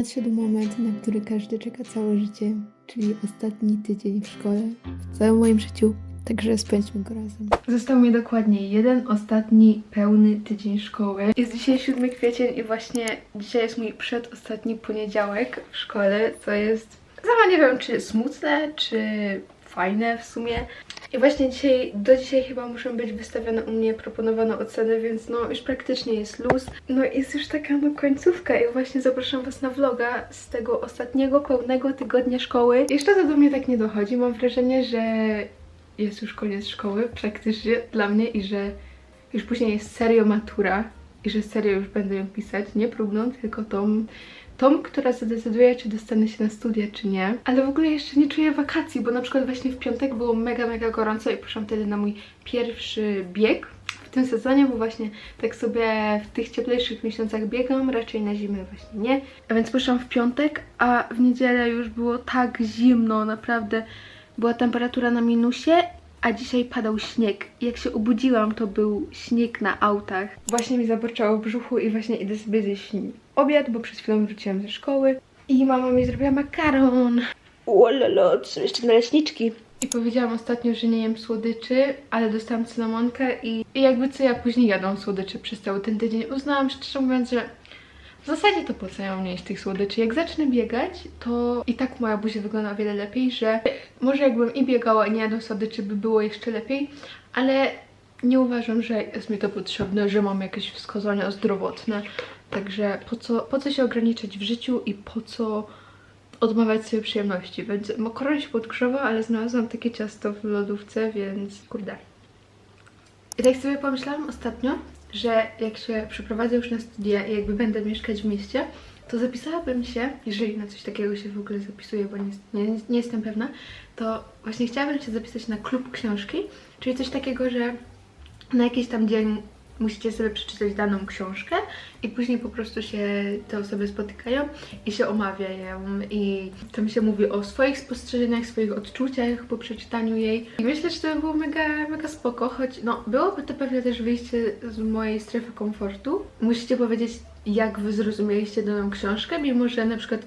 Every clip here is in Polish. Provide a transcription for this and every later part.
Nadszedł moment, na który każdy czeka całe życie, czyli ostatni tydzień w szkole, w całym moim życiu. Także spędźmy go razem. Został mi dokładnie jeden ostatni pełny tydzień szkoły. Jest dzisiaj 7 kwiecień i właśnie dzisiaj jest mój przedostatni poniedziałek w szkole, co jest sama nie wiem czy smutne, czy fajne w sumie. I właśnie dzisiaj, do dzisiaj chyba muszą być wystawione u mnie proponowane oceny, więc no już praktycznie jest luz. No jest już taka no końcówka i właśnie zapraszam Was na vloga z tego ostatniego pełnego tygodnia szkoły. Jeszcze to do mnie tak nie dochodzi, mam wrażenie, że jest już koniec szkoły praktycznie dla mnie i że już później jest serio matura i że serio już będę ją pisać, nie próbną, tylko tą, tą, która zadecyduje, czy dostanę się na studia, czy nie. Ale w ogóle jeszcze nie czuję wakacji, bo na przykład właśnie w piątek było mega, mega gorąco i poszłam wtedy na mój pierwszy bieg w tym sezonie, bo właśnie tak sobie w tych cieplejszych miesiącach biegam, raczej na zimę właśnie nie. A więc poszłam w piątek, a w niedzielę już było tak zimno, naprawdę była temperatura na minusie, a dzisiaj padał śnieg. Jak się obudziłam, to był śnieg na autach. Właśnie mi zaborczało w brzuchu i właśnie idę sobie zjeść obiad, bo przed chwilą wróciłam ze szkoły. I mama mi zrobiła makaron. Ololo, to są jeszcze naleśniczki. I powiedziałam ostatnio, że nie jem słodyczy, ale dostałam cynamonkę i, i jakby co ja później jadą słodyczy przez cały ten tydzień. Uznałam szczerze mówiąc, że w zasadzie to po co ja tych słodyczy? Jak zacznę biegać, to i tak moja buzia wygląda o wiele lepiej, że może jakbym i biegała i nie jadła słodyczy, by było jeszcze lepiej, ale nie uważam, że jest mi to potrzebne, że mam jakieś wskazania zdrowotne. Także po co, po co się ograniczać w życiu i po co odmawiać sobie przyjemności? Więc makaron się podgrzewa, ale znalazłam takie ciasto w lodówce, więc kurde. I tak sobie pomyślałam ostatnio, że jak się przeprowadzę już na studia i jakby będę mieszkać w mieście, to zapisałabym się, jeżeli na coś takiego się w ogóle zapisuję, bo nie, nie, nie jestem pewna, to właśnie chciałabym się zapisać na klub książki, czyli coś takiego, że na jakiś tam dzień musicie sobie przeczytać daną książkę i później po prostu się te osoby spotykają i się omawiają i tam się mówi o swoich spostrzeżeniach, swoich odczuciach po przeczytaniu jej. I myślę, że to by było mega, mega spoko, choć no byłoby to pewnie też wyjście z mojej strefy komfortu. Musicie powiedzieć, jak wy zrozumieliście daną książkę, mimo że na przykład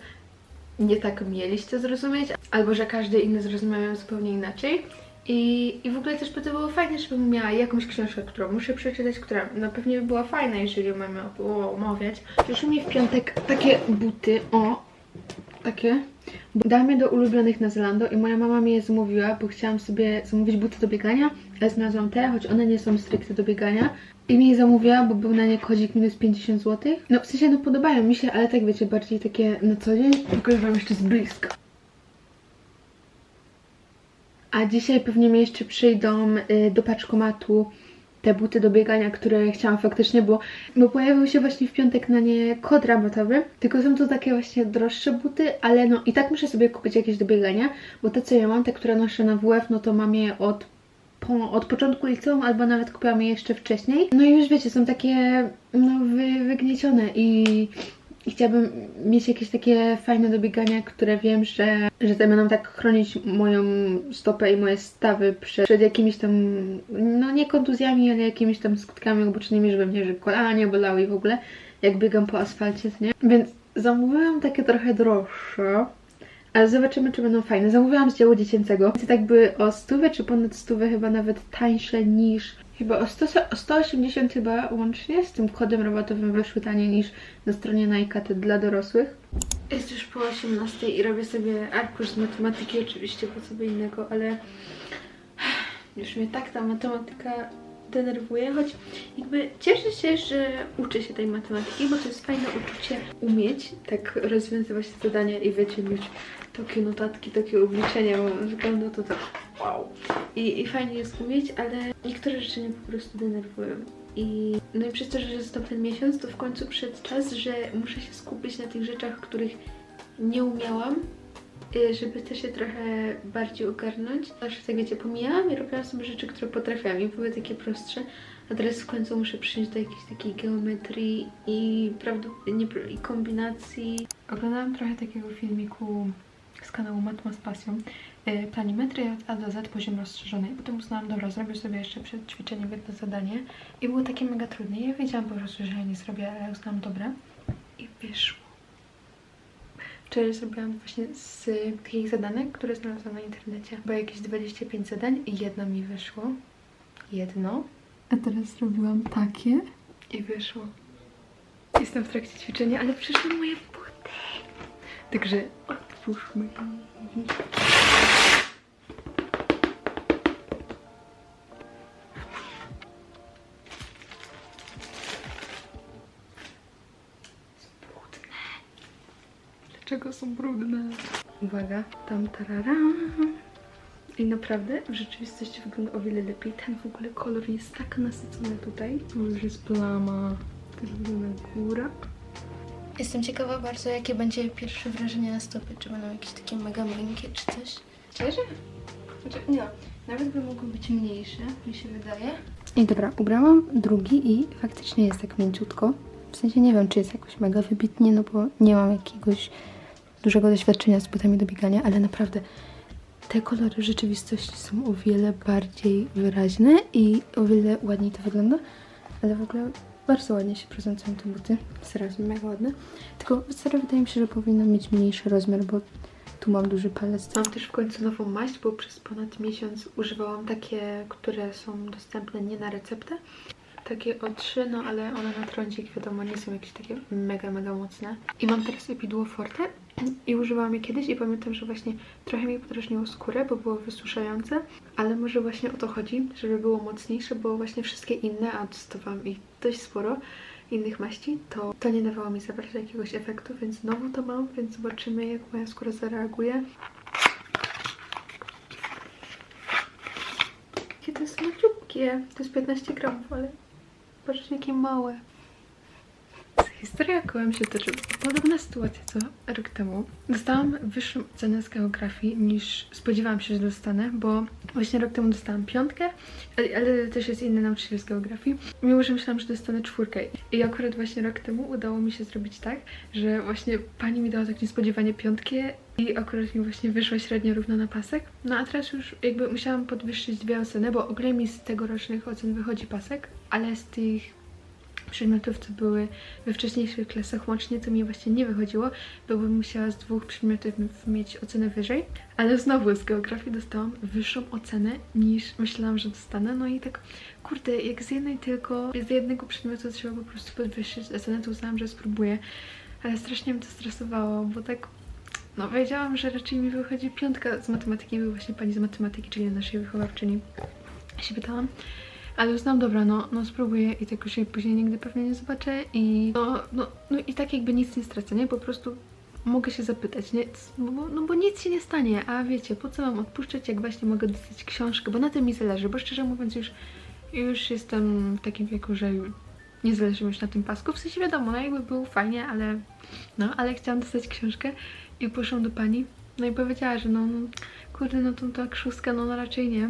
nie tak mieliście zrozumieć, albo że każdy inny zrozumiał ją zupełnie inaczej. I, I w ogóle też by to było fajne, żebym miała jakąś książkę, którą muszę przeczytać, która no pewnie by była fajna, jeżeli mamy omawiać. Przyszły mi w piątek takie buty, o, takie. Je do ulubionych na Zalando i moja mama mi je zamówiła, bo chciałam sobie zamówić buty do biegania, ale znalazłam te, choć one nie są stricte do biegania. I mi je zamówiła, bo był na nie kodzik minus 50 zł. No w sensie no podobają mi się, ale tak wiecie, bardziej takie na co dzień. Pokażę wam jeszcze z bliska. A dzisiaj pewnie mi jeszcze przyjdą y, do paczkomatu te buty do biegania, które chciałam faktycznie, bo, bo pojawił się właśnie w piątek na nie kod rabatowy, tylko są to takie właśnie droższe buty, ale no i tak muszę sobie kupić jakieś do biegania, bo te co ja mam, te które noszę na WF, no to mam je od, po, od początku liceum, albo nawet kupiłam je jeszcze wcześniej. No i już wiecie, są takie no wy, wygniecione i i chciałabym mieć jakieś takie fajne do biegania, które wiem, że, że te będą tak chronić moją stopę i moje stawy przed, przed jakimiś tam, no nie kontuzjami, ale jakimiś tam skutkami ubocznymi, żeby mnie, że kolana nie bolały i w ogóle, jak biegam po asfalcie, nie? Więc zamówiłam takie trochę droższe, ale zobaczymy, czy będą fajne. Zamówiłam z działu dziecięcego. Więc tak by o stówę, czy ponad stówę chyba nawet tańsze niż Chyba o, 100, o 180 chyba łącznie z tym kodem rabatowym wyszły taniej niż na stronie Nike dla dorosłych. Jest już po 18 i robię sobie arkusz z matematyki, oczywiście po co by innego, ale już mnie tak ta matematyka denerwuje, choć jakby cieszę się, że uczę się tej matematyki, bo to jest fajne uczucie umieć tak rozwiązywać zadania i wiecie, mieć takie notatki, takie obliczenia, bo wygląda to tak wow. I, I fajnie jest umieć, ale niektóre rzeczy mnie po prostu denerwują. I no i przez to, że został ten miesiąc, to w końcu przyszedł czas, że muszę się skupić na tych rzeczach, których nie umiałam, y, żeby też się trochę bardziej ogarnąć. Zawsze tak wiecie, pomijałam i robiłam sobie rzeczy, które potrafiłam i były takie prostsze. A teraz w końcu muszę przyjść do jakiejś takiej geometrii i, prawdopodobnie i kombinacji. Oglądałam trochę takiego filmiku z kanału Matma z Pasją. Yy, planimetry od A do Z poziom rozszerzony. I potem uznałam, dobra, zrobię sobie jeszcze przed ćwiczeniem jedno zadanie. I było takie mega trudne. Ja wiedziałam po prostu, że ja nie zrobię, ale uznałam, dobra. I wyszło. Wczoraj zrobiłam właśnie z takich zadanek, które znalazłam na internecie. Było jakieś 25 zadań i jedno mi wyszło. Jedno. A teraz zrobiłam takie. I wyszło. Jestem w trakcie ćwiczenia, ale przyszły moje buty. Także otwórzmy. Dlaczego są brudne? Uwaga, tam tarara. I naprawdę w rzeczywistości wygląda o wiele lepiej. Ten w ogóle kolor jest tak nasycony tutaj. Tu już jest plama. Też wygląda góra. Jestem ciekawa bardzo, jakie będzie pierwsze wrażenie na stopy. Czy będą jakieś takie mega miękkie, czy coś? Szczerze? Znaczy, nie, nawet by mogły być mniejsze, mi się wydaje. I dobra, ubrałam drugi i faktycznie jest tak mięciutko. W sensie nie wiem, czy jest jakoś mega wybitnie, no bo nie mam jakiegoś dużego doświadczenia z butami do biegania, ale naprawdę te kolory rzeczywistości są o wiele bardziej wyraźne i o wiele ładniej to wygląda. Ale w ogóle bardzo ładnie się prezentują te buty. Serio, mega ładne. Tylko serio wydaje mi się, że powinno mieć mniejszy rozmiar, bo tu mam duży palec. Mam też w końcu nową maść, bo przez ponad miesiąc używałam takie, które są dostępne nie na receptę. Takie o trzy, no ale one na trądzik wiadomo nie są jakieś takie mega, mega mocne. I mam teraz Epidło Forte i używałam je kiedyś i pamiętam, że właśnie trochę mi podrażniło skórę, bo było wysuszające, ale może właśnie o to chodzi, żeby było mocniejsze, bo właśnie wszystkie inne, a testowałam ich dość sporo, innych maści, to, to nie dawało mi za bardzo jakiegoś efektu, więc znowu to mam, więc zobaczymy jak moja skóra zareaguje. Jakie to jest maciupkie, to jest 15 gramów, ale patrzcie jakie małe. Historia kołem się toczy. Podobna sytuacja co rok temu. Dostałam wyższą ocenę z geografii niż spodziewałam się, że dostanę, bo właśnie rok temu dostałam piątkę, ale, ale też jest inny nauczyciel z geografii. Mimo, że myślałam, że dostanę czwórkę. I akurat właśnie rok temu udało mi się zrobić tak, że właśnie pani mi dała tak niespodziewanie piątkę i akurat mi właśnie wyszło średnio równo na pasek. No a teraz już jakby musiałam podwyższyć dwie oceny, bo ogólnie mi z tegorocznych ocen wychodzi pasek, ale z tych przedmiotów, co były we wcześniejszych klasach łącznie, to mi właśnie nie wychodziło, bo bym musiała z dwóch przedmiotów mieć ocenę wyżej, ale znowu z geografii dostałam wyższą ocenę niż myślałam, że dostanę, no i tak kurde, jak z jednej tylko, z jednego przedmiotu trzeba po prostu podwyższyć ocenę, to uznałam, że spróbuję, ale strasznie mnie to stresowało, bo tak no wiedziałam, że raczej mi wychodzi piątka z matematyki, był właśnie pani z matematyki, czyli naszej wychowawczyni. Się pytałam, ale uznałam, dobra, no, no spróbuję i tego się później nigdy pewnie nie zobaczę i no, no, no i tak jakby nic nie stracę, nie? Po prostu mogę się zapytać, nie? Bo, no bo nic się nie stanie, a wiecie, po co mam odpuszczać, jak właśnie mogę dostać książkę, bo na tym mi zależy, bo szczerze mówiąc już, już jestem w takim wieku, że nie zależy mi już na tym pasku, w sensie wiadomo, no jakby było fajnie, ale no, ale chciałam dostać książkę i poszłam do pani, no i powiedziała, że no, no kurde, no tą tak szóstka, no, no raczej nie.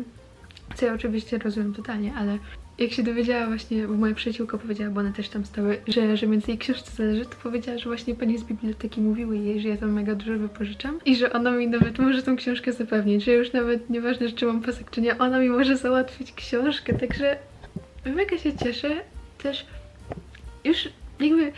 Co ja oczywiście rozumiem totalnie, ale jak się dowiedziała właśnie, bo moja przyjaciółka powiedziała, bo one też tam stały, że, że między jej książce zależy, to powiedziała, że właśnie pani z biblioteki mówiły jej, że ja tam mega dużo wypożyczam i że ona mi nawet może tą książkę zapewnić, że już nawet nieważne, czy mam pasek, czy nie, ona mi może załatwić książkę, także mega się cieszę. Też już jakby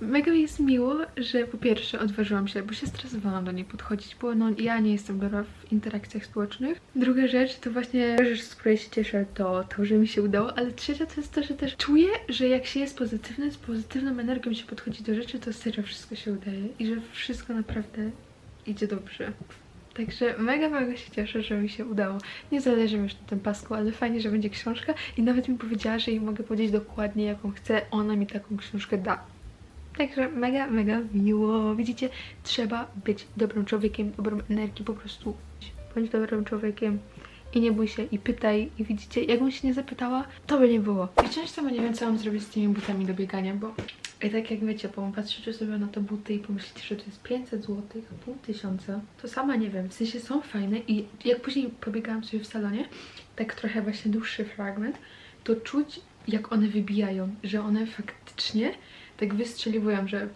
Mega mi jest miło, że po pierwsze odważyłam się, bo się stresowałam do niej podchodzić, bo no, ja nie jestem dobra w interakcjach społecznych. Druga rzecz to właśnie rzecz, z której się cieszę, to to, że mi się udało, ale trzecia to jest to, że też czuję, że jak się jest pozytywny, z pozytywną energią się podchodzi do rzeczy, to serio wszystko się udaje i że wszystko naprawdę idzie dobrze. Także mega, mega się cieszę, że mi się udało. Nie zależy mi już na tym pasku, ale fajnie, że będzie książka i nawet mi powiedziała, że jej mogę powiedzieć dokładnie jaką chcę, ona mi taką książkę da. Także mega, mega miło. Widzicie, trzeba być dobrym człowiekiem, dobrą energię, po prostu bądź dobrym człowiekiem i nie bój się i pytaj i widzicie, jakbym się nie zapytała, to by nie było. I często nie wiem, co mam zrobić z tymi butami do biegania, bo i tak jak wiecie, patrzycie sobie na te buty i pomyślicie, że to jest 500 zł, pół tysiąca, to sama nie wiem, w sensie są fajne i jak później pobiegałam sobie w salonie, tak trochę właśnie dłuższy fragment, to czuć jak one wybijają, że one faktycznie tak wystrzeliwują, że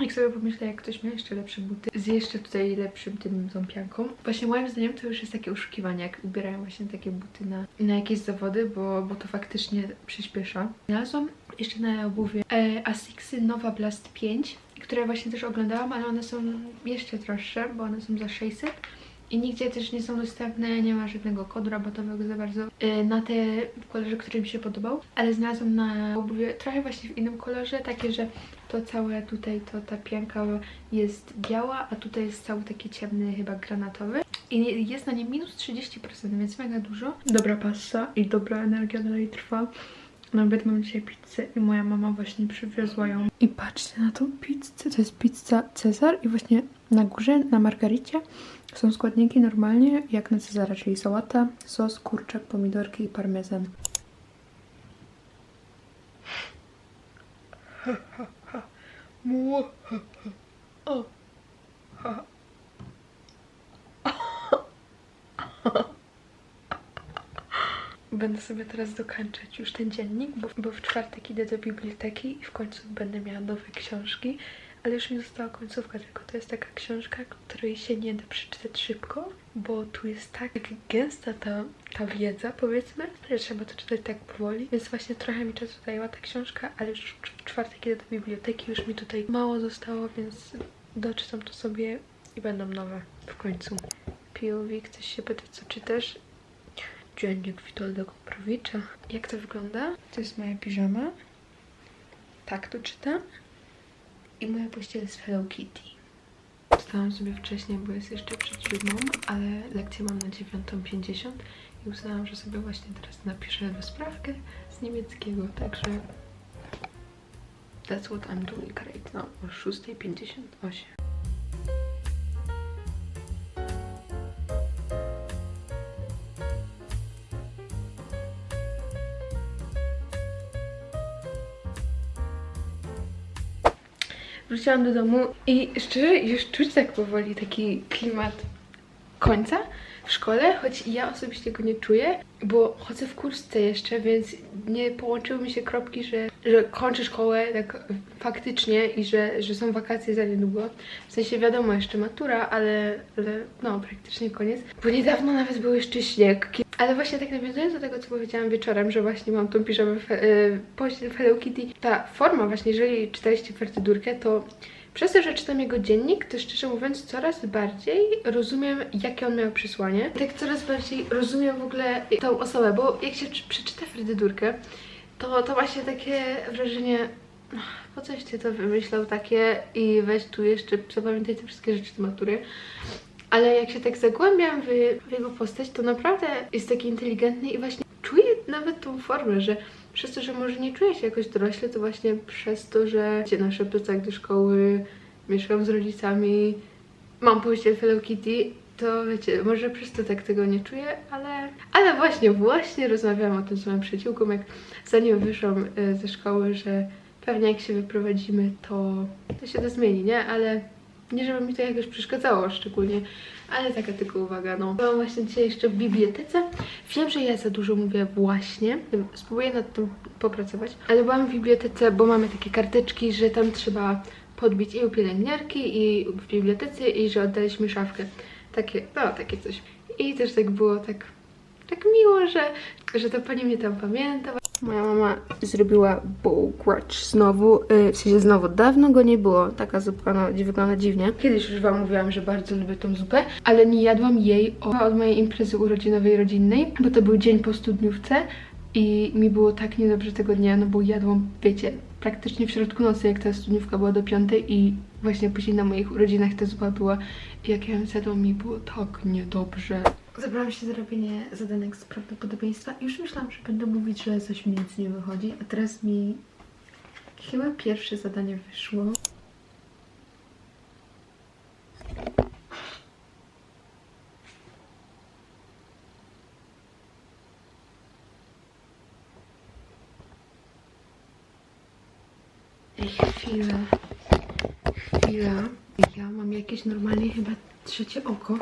jak sobie pomyślę, jak ktoś miał jeszcze lepsze buty z jeszcze tutaj lepszym tym tą pianką. Właśnie moim zdaniem to już jest takie oszukiwanie, jak ubierają właśnie takie buty na, na jakieś zawody, bo, bo to faktycznie przyspiesza. Znalazłam jeszcze na obuwie e, Asicsy Nova Blast 5 które właśnie też oglądałam, ale one są jeszcze droższe, bo one są za 600 i nigdzie też nie są dostępne, nie ma żadnego kodu rabatowego za bardzo yy, na te kolorze, który mi się podobał, ale znalazłam na obuwie trochę właśnie w innym kolorze, takie, że to całe tutaj, to ta pianka jest biała, a tutaj jest cały taki ciemny, chyba granatowy. I jest na nim minus 30%, więc mega dużo. Dobra pasta i dobra energia dalej trwa. Nawet mam dzisiaj pizzę i moja mama właśnie przywiozła ją. I patrzcie na tą pizzę, to jest pizza Cezar i właśnie na górze, na margaricie są składniki normalnie jak na Cezara, czyli sałata, sos, kurczak, pomidorki i parmezan. Będę sobie teraz dokończać już ten dziennik, bo, bo w czwartek idę do biblioteki i w końcu będę miała nowe książki. Ale już mi została końcówka, tylko to jest taka książka, której się nie da przeczytać szybko, bo tu jest tak gęsta ta, ta wiedza, powiedzmy, że trzeba to czytać tak powoli. Więc właśnie trochę mi czasu zajęła ta książka, ale już w czwartek idę do biblioteki, już mi tutaj mało zostało, więc doczytam to sobie i będą nowe w końcu. POV, ktoś się pyta, co czytasz? Dziennik Witolda Komprowicza. Jak to wygląda? To jest moja piżama. Tak to czytam. I moja pościel z Hello Kitty. Wstałam sobie wcześniej, bo jest jeszcze przed siódmą, ale lekcję mam na 9.50 i uznałam, że sobie właśnie teraz napiszę rozprawkę z niemieckiego, także that's what I'm doing right now o 6.58. Wróciłam do domu i szczerze już czuć tak powoli taki klimat końca w szkole, choć ja osobiście go nie czuję, bo chodzę w kurtce jeszcze, więc nie połączyły mi się kropki, że, że kończę szkołę tak faktycznie i że, że są wakacje za niedługo. W sensie wiadomo, jeszcze matura, ale, ale no praktycznie koniec. Bo niedawno nawet był jeszcze śnieg. Ale właśnie tak nawiązując do tego, co powiedziałam wieczorem, że właśnie mam tą piżamę w, yy, w Hello Kitty. Ta forma właśnie, jeżeli czytaliście Fertydurkę, to przez to, że czytam jego dziennik, to szczerze mówiąc coraz bardziej rozumiem, jakie on miał przesłanie. Tak coraz bardziej rozumiem w ogóle tą osobę, bo jak się czy- przeczyta Fredydurkę, to, to się takie wrażenie, "Ach, po coś ty to wymyślał takie i weź tu jeszcze zapamiętaj te wszystkie rzeczy z matury. Ale jak się tak zagłębiam w, w jego postać, to naprawdę jest taki inteligentny i właśnie czuję nawet tą formę, że przez to, że może nie czuję się jakoś dorośle, to właśnie przez to, że idzie na plecak do szkoły, mieszkam z rodzicami, mam pościel w Hello Kitty, to wiecie, może przez to tak tego nie czuję, ale, ale właśnie, właśnie rozmawiałam o tym z moim przyjaciółką, jak zanim wyszłam e, ze szkoły, że pewnie jak się wyprowadzimy, to, to się to zmieni, nie? Ale nie, żeby mi to jakoś przeszkadzało szczególnie, ale taka tylko uwaga, no. Byłam właśnie dzisiaj jeszcze w bibliotece. Wiem, że ja za dużo mówię właśnie, spróbuję nad tym popracować, ale byłam w bibliotece, bo mamy takie karteczki, że tam trzeba podbić i u pielęgniarki, i w bibliotece, i że oddaliśmy szafkę. Takie, no, takie coś. I też tak było tak, tak miło, że, że ta pani mnie tam pamięta. Moja mama zrobiła bołkłacz znowu, yy, w sensie znowu, dawno go nie było, taka zupka no, wygląda dziwnie. Kiedyś już wam mówiłam, że bardzo lubię tą zupę, ale nie jadłam jej od mojej imprezy urodzinowej rodzinnej, bo to był dzień po studniówce i mi było tak niedobrze tego dnia, no bo jadłam, wiecie, praktycznie w środku nocy, jak ta studniówka była do piątej i właśnie później na moich urodzinach ta zupa była i jak ja ją zjadłam, mi było tak niedobrze. Zabrałam się za robienie zadanek z prawdopodobieństwa już myślałam, że będę mówić, że coś mi nic nie wychodzi, a teraz mi chyba pierwsze zadanie wyszło. Ej, chwila. Chwila. Ja mam jakieś normalnie chyba trzecie oko.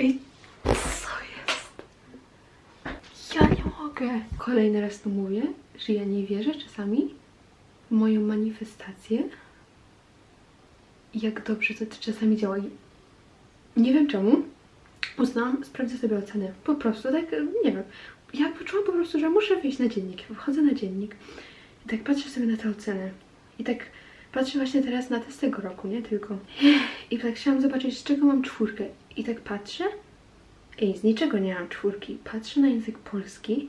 Ej, co jest? Ja nie mogę. Kolejny raz to mówię, że ja nie wierzę czasami w moją manifestację. Jak dobrze to czasami działa. Nie wiem czemu, uznałam, sprawdzę sobie ocenę. Po prostu, tak, nie wiem. Ja poczułam po prostu, że muszę wyjść na dziennik. Wchodzę na dziennik i tak patrzę sobie na te oceny. I tak patrzę właśnie teraz na te z tego roku, nie tylko. I tak chciałam zobaczyć, z czego mam czwórkę. I tak patrzę. Ej, z niczego nie mam czwórki. Patrzę na język polski.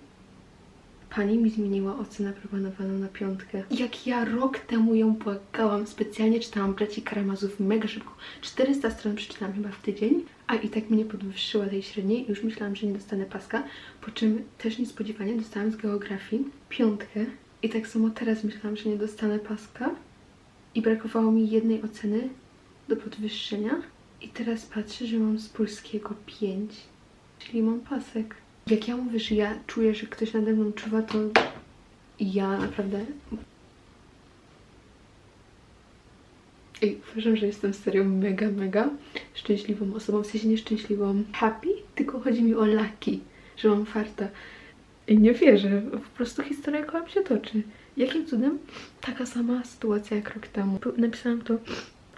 Pani mi zmieniła ocenę proponowaną na piątkę. Jak ja rok temu ją błagałam, specjalnie czytałam Braci Karamazów mega szybko. 400 stron przeczytałam chyba w tydzień, a i tak mi nie podwyższyła tej średniej. Już myślałam, że nie dostanę paska, po czym też niespodziewanie dostałam z geografii piątkę. I tak samo teraz myślałam, że nie dostanę paska. I brakowało mi jednej oceny do podwyższenia. I teraz patrzę, że mam z polskiego 5, czyli mam pasek. Jak ja mówię, że ja czuję, że ktoś nade mną czuwa, to ja naprawdę. I uważam, że jestem serio mega, mega szczęśliwą osobą. W sensie nieszczęśliwą happy, tylko chodzi mi o lucky, że mam farta. I nie wierzę, po prostu historia koła się toczy. Jakim cudem taka sama sytuacja jak rok temu. Napisałam to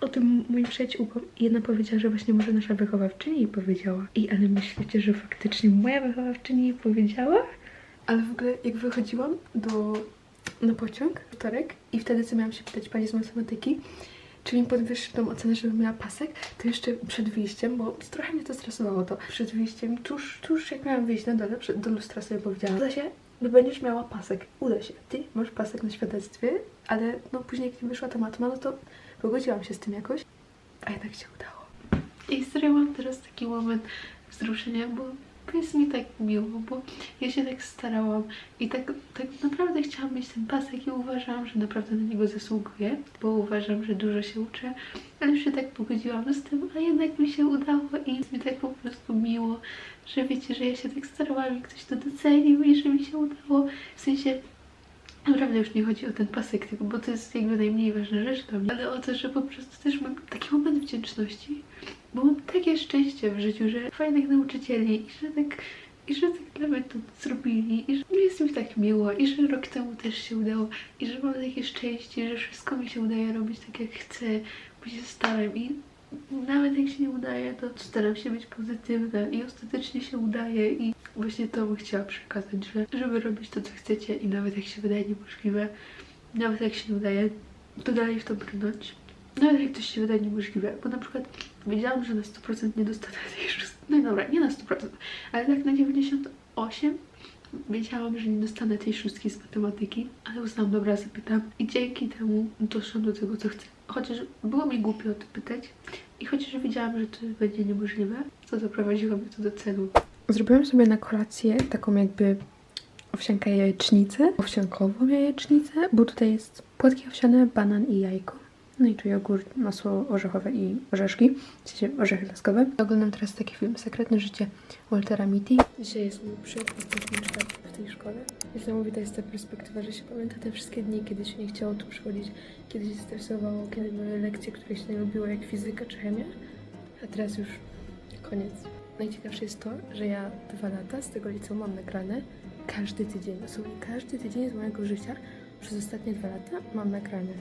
o tym moim przyjaciółkom i jedna powiedziała, że właśnie może nasza wychowawczyni jej powiedziała. I ale myślicie, że faktycznie moja wychowawczyni jej powiedziała? Ale w ogóle jak wychodziłam do, na pociąg, wtorek, i wtedy co miałam się pytać pani z matematyki, czy mi podwyższy tą ocenę, żebym miała pasek, to jeszcze przed wyjściem, bo trochę mnie to stresowało to, przed wyjściem, tuż, tuż jak miałam wyjść na dole, przed, do lustra sobie powiedziałam, uda się, no będziesz miała pasek, uda się, ty masz pasek na świadectwie, ale no później jak wyszła ta matma, no to pogodziłam się z tym jakoś, a jednak się udało. I serio mam teraz taki moment wzruszenia, bo jest mi tak miło, bo ja się tak starałam i tak, tak naprawdę chciałam mieć ten pasek i uważałam, że naprawdę na niego zasługuję, bo uważam, że dużo się uczę, ale już się tak pogodziłam z tym, a jednak mi się udało i jest mi tak po prostu miło, że wiecie, że ja się tak starałam i ktoś to docenił i że mi się udało, w sensie Naprawdę już nie chodzi o ten pasek, tylko bo to jest jakby najmniej ważna rzecz dla mnie, ale o to, że po prostu też mam taki moment wdzięczności, bo mam takie szczęście w życiu, że fajnych nauczycieli i że tak, i że tak dla mnie to zrobili i że jest mi tak miło i że rok temu też się udało i że mam takie szczęście, że wszystko mi się udaje robić tak jak chcę, bo się staram. I nawet jak się nie udaje, to staram się być pozytywna i ostatecznie się udaje i właśnie to bym chciała przekazać, że żeby robić to, co chcecie i nawet jak się wydaje niemożliwe, nawet jak się nie udaje, to dalej w to brnąć. Nawet jak coś się wydaje niemożliwe, bo na przykład wiedziałam, że na 100% nie dostanę tej szóstki. No i dobra, nie na 100%, ale tak na 98% wiedziałam, że nie dostanę tej szóstki z matematyki, ale uznałam, dobra, zapytam i dzięki temu doszłam do tego, co chcę. Chociaż było mi głupio o to pytać i chociaż wiedziałam, że to będzie niemożliwe, to zaprowadziło mnie to do celu. Zrobiłam sobie na kolację taką jakby owsiankę jajecznicę, owsiankową jajecznicę, bo tutaj jest płatki owsiane, banan i jajko. No i tu jogurt, masło orzechowe i orzeszki, w sensie orzechy laskowe. Oglądam teraz taki film Sekretne życie Waltera Mitty. Dzisiaj jest mój przedostatni czwartek w tej szkole. Niesamowita jest ta perspektywa, że się pamięta te wszystkie dni, kiedy się nie chciało tu przychodzić, kiedy się stresowało, kiedy były lekcje, które się nie lubiło, jak fizyka czy chemia. A teraz już koniec. Najciekawsze jest to, że ja dwa lata z tego liceum mam nagrane każdy tydzień. Dosłownie każdy tydzień z mojego życia przez ostatnie dwa lata mam nagrane.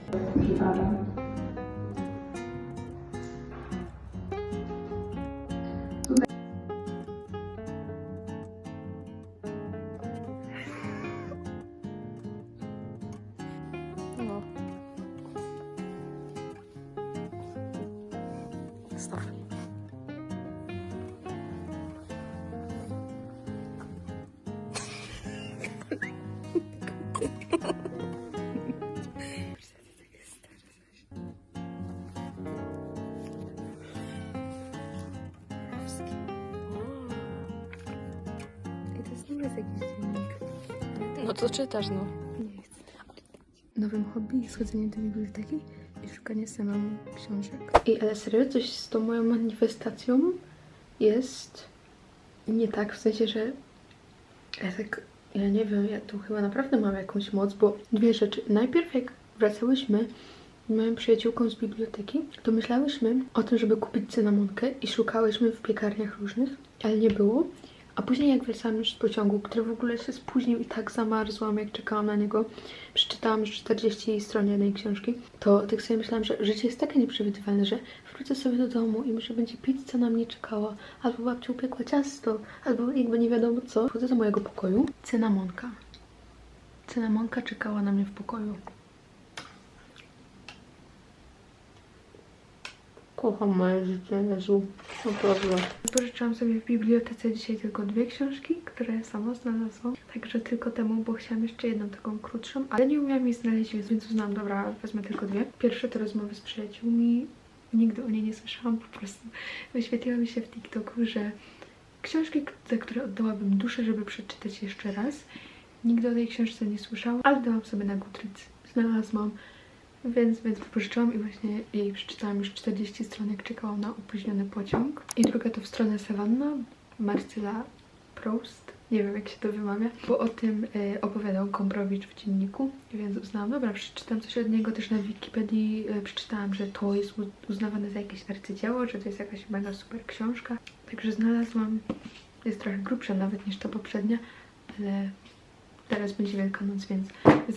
No. Stop. To czytasz, no. Nie chcę. Nowym hobby jest chodzenie do biblioteki i szukanie samemu książek. I ale serio, coś z tą moją manifestacją jest nie tak, w sensie, że ja tak, ja nie wiem, ja tu chyba naprawdę mam jakąś moc, bo dwie rzeczy. Najpierw jak wracałyśmy z moją przyjaciółką z biblioteki, to myślałyśmy o tym, żeby kupić cynamonkę i szukałyśmy w piekarniach różnych, ale nie było. A później jak wracałam już z pociągu, który w ogóle się spóźnił i tak zamarzłam, jak czekałam na niego, przeczytałam już 40 stron jednej książki, to tak sobie myślałam, że życie jest takie nieprzewidywalne, że wrócę sobie do domu i może będzie pizza na mnie czekała, albo babcia upiekła ciasto, albo jakby nie wiadomo co. Wchodzę do mojego pokoju. Cynamonka. Cynamonka czekała na mnie w pokoju. Kocham moje życie, Jezu. Naprawdę. Pożyczyłam sobie w bibliotece dzisiaj tylko dwie książki, które sama znalazłam. Także tylko temu, bo chciałam jeszcze jedną taką krótszą, ale nie umiałam jej znaleźć, więc- uznałam, dobra, wezmę tylko dwie. Pierwsze to rozmowy z przyjaciółmi. Nigdy o niej nie słyszałam, po prostu wyświetliła mi się w TikToku, że książki, za które oddałabym duszę, żeby przeczytać jeszcze raz. Nigdy o tej książce nie słyszałam, ale dałam sobie na Goodreads. Znalazłam, więc, więc pożyczyłam i właśnie jej przeczytałam już 40 stron, jak czekałam na opóźniony pociąg. I druga to w stronę Savanna, Marcela Proust, nie wiem jak się to wymawia, bo o tym e, opowiadał Gombrowicz w dzienniku, więc uznałam, dobra, przeczytam coś od niego, też na Wikipedii e, przeczytałam, że to jest uznawane za jakieś arcydzieło, że to jest jakaś mega super książka, także znalazłam, jest trochę grubsza nawet niż ta poprzednia, ale teraz będzie Wielkanoc, więc,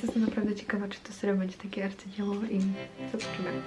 jestem naprawdę ciekawa, czy to serio będzie takie arcydzieło i zobaczymy.